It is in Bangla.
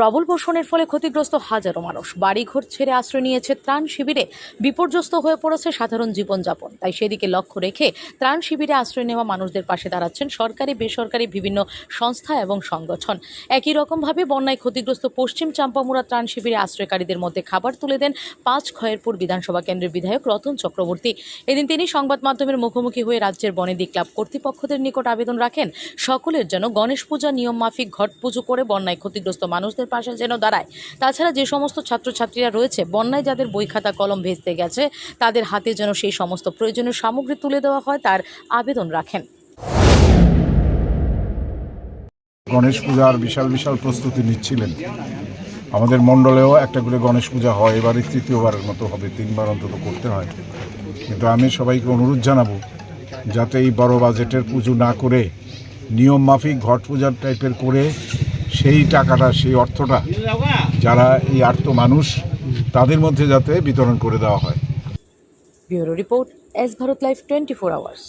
প্রবল বর্ষণের ফলে ক্ষতিগ্রস্ত হাজারো মানুষ। বাড়িঘর ছেড়ে আশ্রয় নিয়েছে ত্রাণ শিবিরে। বিপর্যস্ত হয়ে পড়েছে সাধারণ জীবনযাপন। তাই সেদিকে লক্ষ্য রেখে ত্রাণ শিবিরে আশ্রয় নেওয়া মানুষদের পাশে দাঁড়াচ্ছেন সরকারি, বেসরকারি বিভিন্ন সংস্থা এবং সংগঠন। একই রকমভাবে বন্যায় ক্ষতিগ্রস্ত পশ্চিম চাম্পামুড়া ত্রাণ শিবিরে আশ্রয়কারীদের মধ্যে খাবার তুলে দেন পাঁচ খয়েরপুর বিধানসভা কেন্দ্রের বিধায়ক রতন চক্রবর্তী। এদিন তিনি সংবাদ মাধ্যমের মুখোমুখি হয়ে রাজ্যের বনেদি ক্লাব কর্তৃপক্ষদের নিকট আবেদন রাখেন। সকলের যেন গণেশ পূজা, নিয়ম মাফিক, ঘট পুজো করে বন্যায় ক্ষতিগ্রস্ত মানুষদের পাশে যেন দাঁড়ায়। তাছাড়া যে সমস্ত ছাত্রছাত্রীরা রয়েছে, বন্যায় যাদের বই খাতা, কলম ভেস্তে গেছে, তাদের হাতে যেন সেই সমস্ত প্রয়োজনীয় সামগ্রী তুলে দেওয়া হয়, তার আবেদন রাখেন। গণেশ পূজার বিশাল বিশাল প্রস্তুতি নিচ্ছিলেন। আমাদের মণ্ডলেও একটা করে গণেশ পূজা হয়, এবারে তৃতীয়বারের মতো হবে, তিনবার অন্তত করতে হয়। কিন্তু আমি সবাইকে অনুরোধ জানাব, যাতে এই বড় বাজেটের পুজো না করে, নিয়ম মাফিক ঘট পূজার টাইপের করে সেই টাকাটা, সেই অর্থটা যারা এই আর্থ মানুষ, তাদের মধ্যে যাতে বিতরণ করে দেওয়া হয়। Bureau report, S Bharat live twenty four hours.